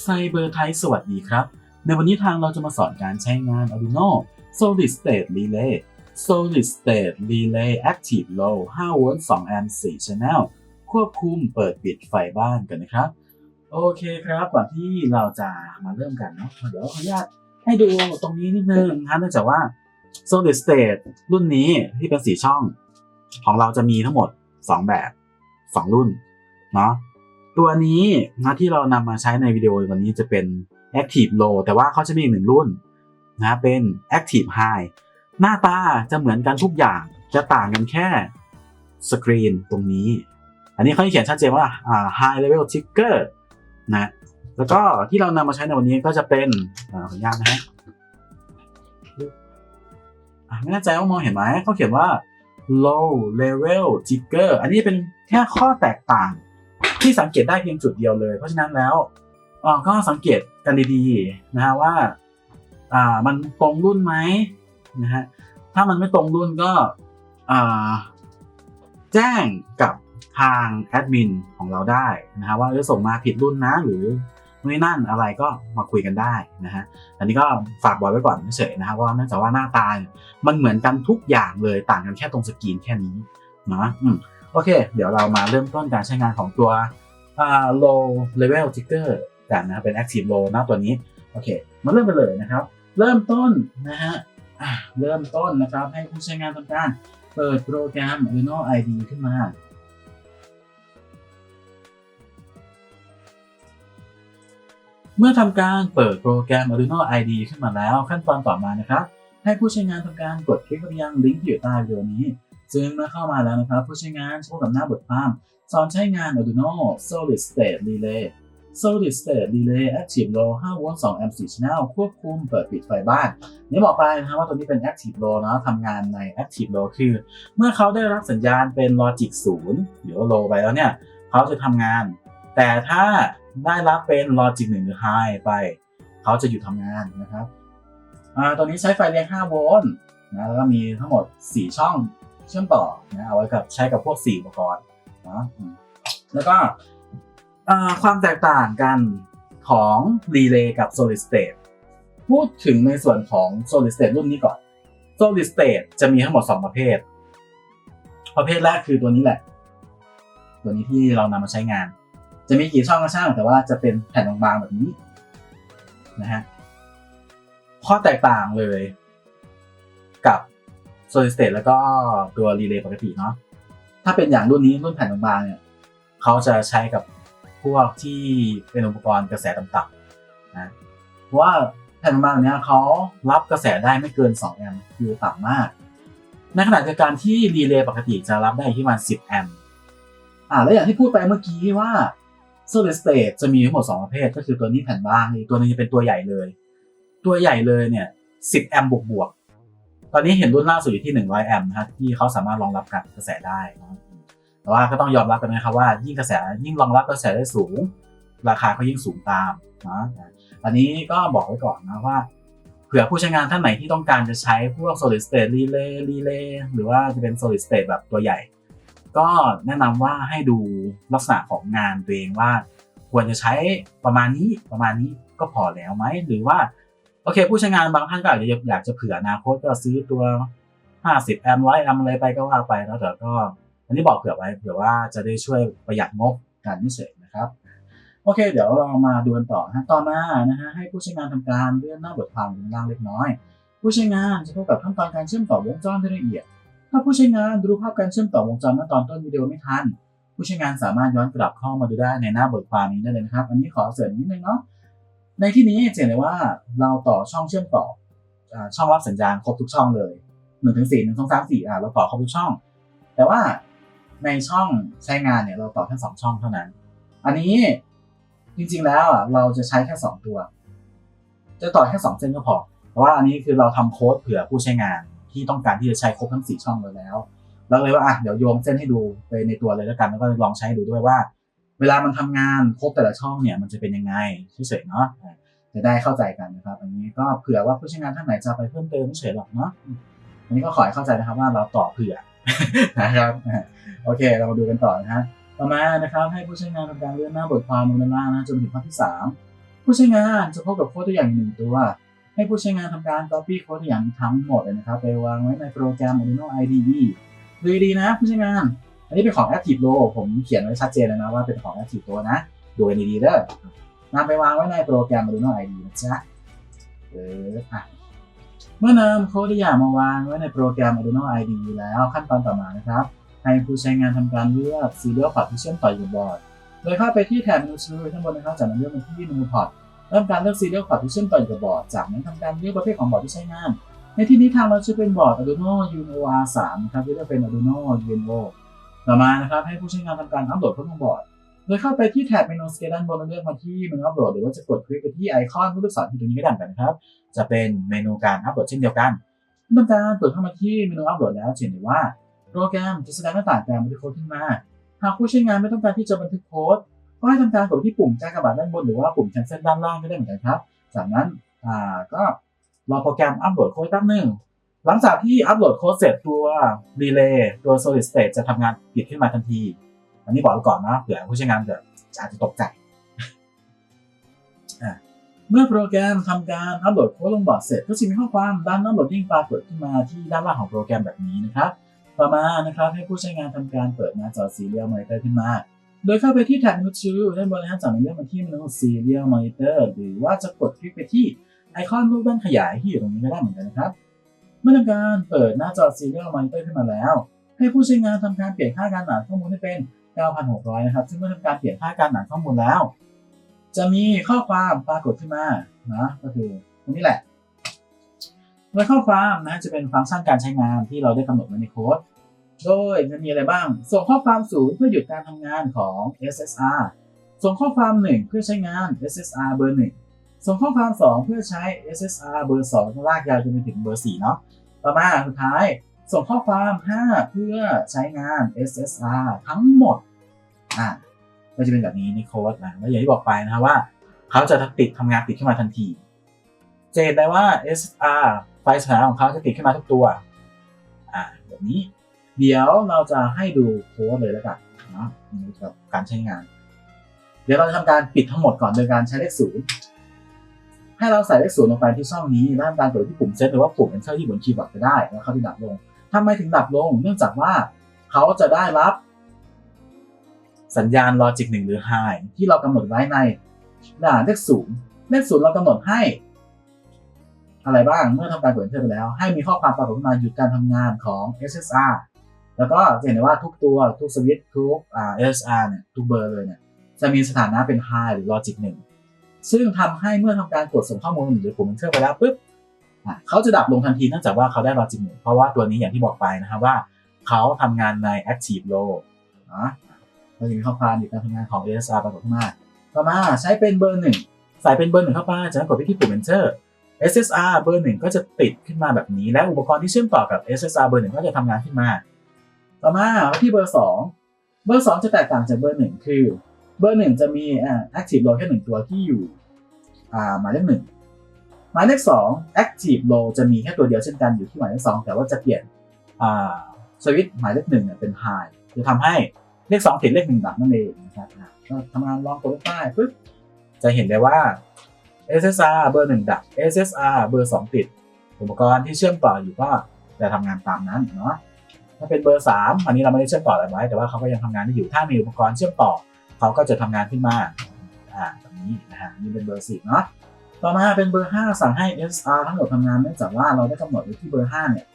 ไซเบอร์ไทยสวัสดีครับ ในวันนี้ทางเราจะมาสอนการใช้งาน Arduino Solid State Relay Solid State Relay Active Low 5 v 2 a 4 Channel ควบคุมเปิดปิดไฟบ้านกันนะครับ โอเคครับก่อนที่เราจะมาเริ่มกันเนาะเดี๋ยวขออนุญาตให้ดูตรงนี้นิดนึงนะเนื่องจากว่า Solid State รุ่นนี้ที่เป็นสีช่อง ของเราจะมีทั้งหมด 2 แบบ 2 รุ่นเนาะ ตัวนี้นะที่เรานำมาใช้ในวิดีโอวันนี้จะเป็น Active Low แต่ว่าเขาจะมีอีกหนึ่งรุ่นนะเป็น Active High หน้าตาจะเหมือนกันทุกอย่างจะต่างกันแค่สกรีนตรงนี้ อันนี้เขาเขียนชัดเจนว่าอ่า High Level Trigger นะแล้วก็ที่เรานำมาใช้ในวันนี้ก็จะเป็นอขออนุญาตนะฮะอะไม่แน่ใจว่ามองเห็นไหมเขาเขียนว่า low level trigger อันนี้เป็นแค่ข้อแตกต่าง ที่สังเกตได้เพียงจุดเดียวเลย เพราะฉะนั้นแล้วก็สังเกตกันดีๆนะฮะว่าามันตรงรุ่นไหมนะฮะถ้ามันไม่ตรงรุ่นก็แจ้งกับทางแอดมินของเราได้นะฮะว่าเออส่งมาผิดรุ่นนะหรือไม่นั่นอะไรก็มาคุยกันได้นะฮะ อันนี้ก็ฝากบอยไว้ก่อนเฉยๆนะฮะว่าเนื่องจากว่าหน้าตา มันเหมือนกันทุกอย่างเลยต่างกันแค่ตรงสกรีนแค่นี้นะอืม โอเค เดี๋ยวเรามาเริ่มต้นการใช้งานของตัว low level trigger กันนะเป็น active low นะตัวนี้ โอเค มาเริ่มกันเลยนะครับ เริ่มต้นนะฮะเริ่มต้นนะครับให้ผู้ใช้งานทำการเปิดโปรแกรม Arduino IDE ขึ้นมาเมื่อทำการเปิดโปรแกรม Arduino IDE ขึ้นมาแล้วขั้นตอนต่อมานะครับ ให้ผู้ใช้งานทำการกดคลิกไปยังลิงก์ที่อยู่ใต้วิดีโอนี้ ซึ่งเมื่อเข้ามาแล้วนะครับ ผู้ใช้งานจะพบกับหน้าบทความสอนใช้งาน Arduino Solid State Relay Solid State Relay Active Low 5 v 2 a m 4 Channel ควบคุมเปิดปิดไฟบ้านนี่บอกไปนะครับว่าตัวนี้เป็น Active Low นะทำงานใน Active Low คือ เมื่อเขาได้รับสัญญาณเป็น Logic 0 หรือว่า Low ไปแล้วเนี่ยเขาจะทำงาน แต่ถ้าได้รับเป็น Logic 1 หรือ High ไป เขาจะหยุดทำงานนะครับตัวนี้ใช้ไฟเลี้ยง5โวลต์นะแล้วก็มีทั้งหมด 4 ช่อง เชื่อมต่อนะเอาไว้กับใช้กับพวก4อุปกรณ์นะแล้วก็ความแตกต่างกันของ Relay กับ Solid State พูดถึงในส่วนของ Solid State รุ่นนี้ก่อน Solid State จะมีทั้งหมด 2 ประเภท ประเภทแรกคือตัวนี้แหละ ตัวนี้ที่เรานำมาใช้งาน จะมีกี่ช่องก็ช่างแต่ว่าจะเป็นแผ่นบางๆแบบนี้นะฮะข้อแตกต่างเลย กับ solid state แล้วก็ตัว relay ปกติเนาะถ้าเป็นอย่างรุ่นนี้รุ่นแผ่นบางๆเนี่ยเขาจะใช้กับพวกที่เป็นอุปกรณ์กระแสต่ำๆนะเพราะว่าแผ่นบางๆเนี้ยเขารับกระแสได้ไม่เกิน 2 แอมป์คือต่ำมาก ในขณะเดียวกันที่ relay ปกติจะรับได้ที่ประมาณ 10 แอมป์อ่าแล้วอย่างที่พูดไปเมื่อกี้ว่า solid state จะมีทั้งหมด 2 ประเภท ก็คือตัวนี้แผ่นบางอีกตัวนึงจะเป็นตัวใหญ่เลย ตัวใหญ่เลยเนี่ย 10 แอมป์บวกบวก ตอนนี้เห็นรุ่นล่าสุดอยู่ที่ 100 แอมป์นะครับที่เขาสามารถรองรับกับกระแสได้นะครับแต่ว่าก็ต้องยอมรับกันนะครับว่ายิ่งกระแสยิ่งรองรับกระแสได้สูง ราคาก็ยิ่งสูงตามนะอันนี้ก็บอกไว้ก่อนนะว่าเผื่อผู้ใช้งานท่านไหนที่ต้องการจะใช้พวก solid state relay relay หรือว่าจะเป็น solid state แบบตัวใหญ่ ก็แนะนำว่าให้ดูลักษณะของงานตัวเองว่า ควรจะใช้ประมาณนี้ประมาณนี้ก็พอแล้วไหมหรือว่า โอเค ผู้ใช้งานบางท่านก็อาจจะอยากจะเผื่ออนาคตก็ซื้อตัว 50 แอมป์ร้อยแอมป์อะไรไปก็ว่าไปแล้วแต่ก็ อันนี้บอกเผื่อไว้เผื่อว่าจะได้ช่วยประหยัดงบกันนี่เฉยนะครับ โอเค เดี๋ยวเรามาดูกันต่อนะต่อมานะฮะให้ผู้ใช้งานทำการเลื่อนหน้าบทความลงล่างเล็กน้อย ผู้ใช้งานจะพบกับขั้นตอนการเชื่อมต่อวงจรที่ละเอียด ถ้าผู้ใช้งานดูภาพการเชื่อมต่อวงจรเมื่อตอนต้นวิดีโอไม่ทัน ผู้ใช้งานสามารถย้อนกลับเข้ามาดูได้ในหน้าบทความนี้ได้เลยนะครับ อันนี้ขอเสริมนิดนึงเนาะ ในที่นี้จะเห็นเลยว่าเราต่อช่องเชื่อมต่อช่องรับสัญญาณครบทุกช่องเลยหนึ่งถึงสี่หนึ่งสองสามสี่อ่าเราต่อครบทุกช่อง แต่ว่าในช่องใช้งานเนี่ยเราต่อแค่สองช่องเท่านั้น อันนี้จริงๆแล้วอะเราจะใช้แค่สองตัว จะต่อแค่สองเส้นก็พอเพราะว่าอันนี้คือเราทำโค้ดเผื่อผู้ใช้งานที่ต้องการที่จะใช้ครบทั้งสี่ช่องเลยแล้วเราเลยว่าอะเดี๋ยวโยงเส้นให้ดูไปในตัวเลยแล้วกันแล้วก็ลองใช้ดูด้วยว่า เวลามันทำงานครบแต่ละช่องเนี่ยมันจะเป็นยังไงเฉยๆเนาะจะได้เข้าใจกันนะครับ อันนี้ก็เผื่อว่าผู้ใช้งานท่านไหนจะไปเพิ่มเติมเฉยๆหรอกเนาะอันนี้ก็ขอให้เข้าใจนะครับว่าเราต่อเผื่อนะครับโอเค เรามาดูกันต่อนะฮะต่อมานะครับให้ผู้ใช้งานทำการเลื่อนหน้าบทความลงด้านล่างนะจนถึงภาพที่ 3 ผู้ใช้งานจะพบกับโค้ดตัวอย่างหนึ่งตัว ให้ผู้ใช้งานทำการ copy โค้ดตัวอย่างทั้งหมดเลยนะครับไปวางไว้ในโปรแกรม Arduino IDE ดูดีๆนะผู้ใช้งาน อันนี้เป็นของ Active Low ผมเขียนไว้ชัดเจนแล้วนะว่าเป็นของ Active Low นะ ดูกันดีๆเด้อนำไปวางไว้ในโปรแกรม Arduino IDE นะจ๊ะเอออะเมื่อนำโค้ดตัวอย่างมาวางไว้ในโปรแกรม Arduino IDE แล้วขั้นตอนต่อมานะครับให้ผู้ใช้งานทำการเลือก Serial Port ที่เชื่อมต่ออยู่บอร์ดโดยเข้าไปที่แถบเมนูชื่อข้างบนนะครับจากนั้นเลือกมาที่เมนูพอร์ตเริ่มการเลือก Serial Port ที่เชื่อมต่ออยู่กับบอร์ดจากนั้นทำการเลือกประเภทของบอร์ดที่ใช้งาน ในที่นี้ทางเราจะเป็นบอร์ด Arduino Uno R3 ครับที่จะเป็น Arduino Uno ต่อมานะครับให้ผู้ใช้งานทำการอัปโหลดข้าลบอร์ดโดยเข้าไปที่แถบเมนูสเกลด้านบนเลือกมาที่เมนูอัปโหลดหรือว่าจะกดคลิกไปที่ไอคอนรูปลูกศรที่ตรงนี้ก็ได้เหมือนกันนะครับ จะเป็นเมนูการอัปโหลดเช่นเดียวกันเมื่อการเปิดเข้ามาที่เมนูอัปโหลดแล้วจะเห็นได้ว่าโปรแกรมจะแสดงหน้าต่างการบันทึกโค้ดขึ้นมา หากผู้ใช้งานไม่ต้องการที่จะบันทึกโค้ดก็ให้ทำการกดที่ปุ่มแจ้งกระบาดด้านบนหรือว่าปุ่ม cancel ด้านล่างก็ได้เหมือนกันครับ จากนั้นก็รอโปรแกรมอัปโหลดโค้ดแป๊บหนึง หลังจากที่อัปโหลดโค้ดเสร็จตัว relay ตัว solid state จะทำงานปิดขึ้นมาทันที อันนี้บอกไว้ก่อนนะเผื่อผู้ใช้งานจะอาจจะตกใจ เมื่อโปรแกรมทำการอัปโหลดโค้ดลงบอร์ดเสร็จ ก็จะมีข้อความด้านอัปโหลดที่ปรากฏขึ้นมาที่ด้านล่างของโปรแกรมแบบนี้นะครับ ต่อมานะครับให้ผู้ใช้งานทำการเปิดหน้าจอ Serial Monitor ขึ้นมา โดยเข้าไปที่แท็บเมนูชื่อด้านบนนะครับจากนั้นเลือกมาที่เมนู Serial Monitor หรือว่าจะกดคลิกไปที่ไอคอนรูปด้านขยายที่อยู่ตรงนี้ก็ได้เหมือนกันนะครับ เมื่อทำการเปิดหน้าจอ Serial Monitor ขึ้นมาแล้ว ให้ผู้ใช้งานทำการเปลี่ยนค่าการอ่าข้อมูลให้เป็น 9,600 นะครับ ซึ่งเมื่อทำการเปลี่ยนค่าการอ่าข้อมูลแล้ว จะมีข้อความปรากฏขึ้นมานะก็คือตรงนี้แหละโดยข้อความนะจะเป็นฟังก์ชันการใช้งานที่เราได้กำหนดไว้ในโค้ด โดยจะมีอะไรบ้าง ส่งข้อความศูนย์เพื่อหยุดการทำงานของ SSR ส่งข้อความ 1 เพื่อใช้งาน SSR เบอร์1 ส่งข้อความ 2 เพื่อใช้ SSR เบอร์2ลากยาวจนไปถึงเบอร์4เนาะต่อมาสุดท้าย ส่งข้อความ 5 เพื่อใช้งาน SSR ทั้งหมดอ่าก็จะเป็นแบบนี้ในโค้ดนะแล้วอย่างที่บอกไปนะครับว่า เขาจะติดทำงานติดขึ้นมาทันทีจะเห็นได้ว่า SSR ไฟล์สถานะของเขาจะติดขึ้นมาทุกตัวอ่าแบบนี้ เดี๋ยวเราจะให้ดูโค้ดเลยแล้วกันเนาะนี่กับการใช้งาน เดี๋ยวเราจะทำการปิดทั้งหมดก่อนโดยการใช้เลขศูนย์ ให้เราใส่เลขศูนย์ลงไปที่ช่องนี้แล้วทำการกดที่ปุ่มเซตหรือว่าปุ่ม enter ที่บนคีย์บอร์ดก็ได้แล้วเขาที่ดับลงทำไมถึงดับลง เนื่องจากว่าเขาจะได้รับสัญญาณ logic 1หรือ high ที่เรากำหนดไว้ในด่านเลขศูนย์เลขศูนย์เรากำหนดให้ อะไรบ้างเมื่อทำการกด enter ไปแล้ว ให้มีข้อความปรากฏขึ้นมาหยุดการทำงานของ SSR แล้วก็จะเห็นได้ว่าทุกตัวทุกสวิตช์ทุกอ่า SSR เนี่ยทุกเบอร์เลยเนี่ยจะมีสถานะเป็น high หรือ logic 1 ซึ่งทำให้เมื่อทำการกดส่งข้อมูลหรือปุ่ม enter ไปแล้วปุ๊บเขาจะดับลงทันทีเนื่องจากว่าเขาได้ logic 1เพราะว่าตัวนี้อย่างที่บอกไปนะครับว่า เขาทำงานใน active low นะก็จะมีข้อความหยุดการทำงานของ SSR ปรากฏขึ้นมาต่อมาใช้เป็นเบอร์หนึ่งใส่เป็นเบอร์หนึ่งเข้าไปจากนั้นกดไปที่ปุ่ม enter SSR เบอร์หนึ่งก็จะติดขึ้นมาแบบนี้ และอุปกรณ์ที่เชื่อมต่อกับ SSR เบอร์หนึ่งก็จะทำงานขึ้นมา ต่อมาที่เบอร์สองเบอร์สองจะแตกต่างจากเบอร์หนึ่งคือเบอร์หนึ่งจะมี active low แค่หนึ่งตัวที่อยู่ หมายเลขหนึ่งหมายเลขสอง active low จะมีแค่ตัวเดียวเช่นกันอยู่ที่หมายเลขสองแต่ว่าจะเปลี่ยนสวิตช์หมายเลขหนึ่งเป็น high จะทำให้เลขสองติดเลขหนึ่งดับนั่นเองนะครับก็ทำงานลองกดใต้ปุ๊บจะเห็นได้ว่า SSR เบอร์หนึ่งดับ SSR เบอร์สองติด อุปกรณ์ที่เชื่อมต่ออยู่ก็จะทำงานตามนั้นเนาะถ้าเป็นเบอร์3อันนี้เราไม่ได้เชื่อมต่ออะไรไว้แต่ว่าเขาก็ยังทำงานได้อยู่ถ้ามีอุปกรณ์เชื่อมต่อเขาก็จะทำงานขึ้นมา อ่าแบบนี้นะฮะนี่เป็นเบอร์10เนาะต่อมาเป็นเบอร์ 5 สั่งให้ SR ทั้งหมดทำงานเนื่องจากว่าเราได้กำหนดไว้ที่เบอร์ 5 เนี่ย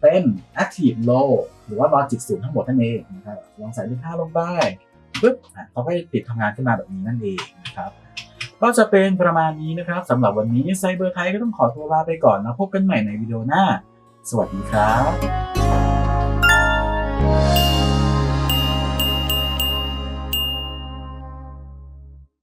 เป็น active low หรือว่า logic 0ทั้งหมดนั่นเองนะครับลองใส่เลข5ลงไปปึ๊บอะเขาก็จะติดทำงานขึ้นมาแบบนี้นั่นเองนะครับก็จะเป็นประมาณนี้นะครับสำหรับวันนี้ไซเบอร์ไทยก็ต้องขอตัวลาไปก่อนนะพบกันใหม่ในวิดีโอหน้า สวัสดีครับ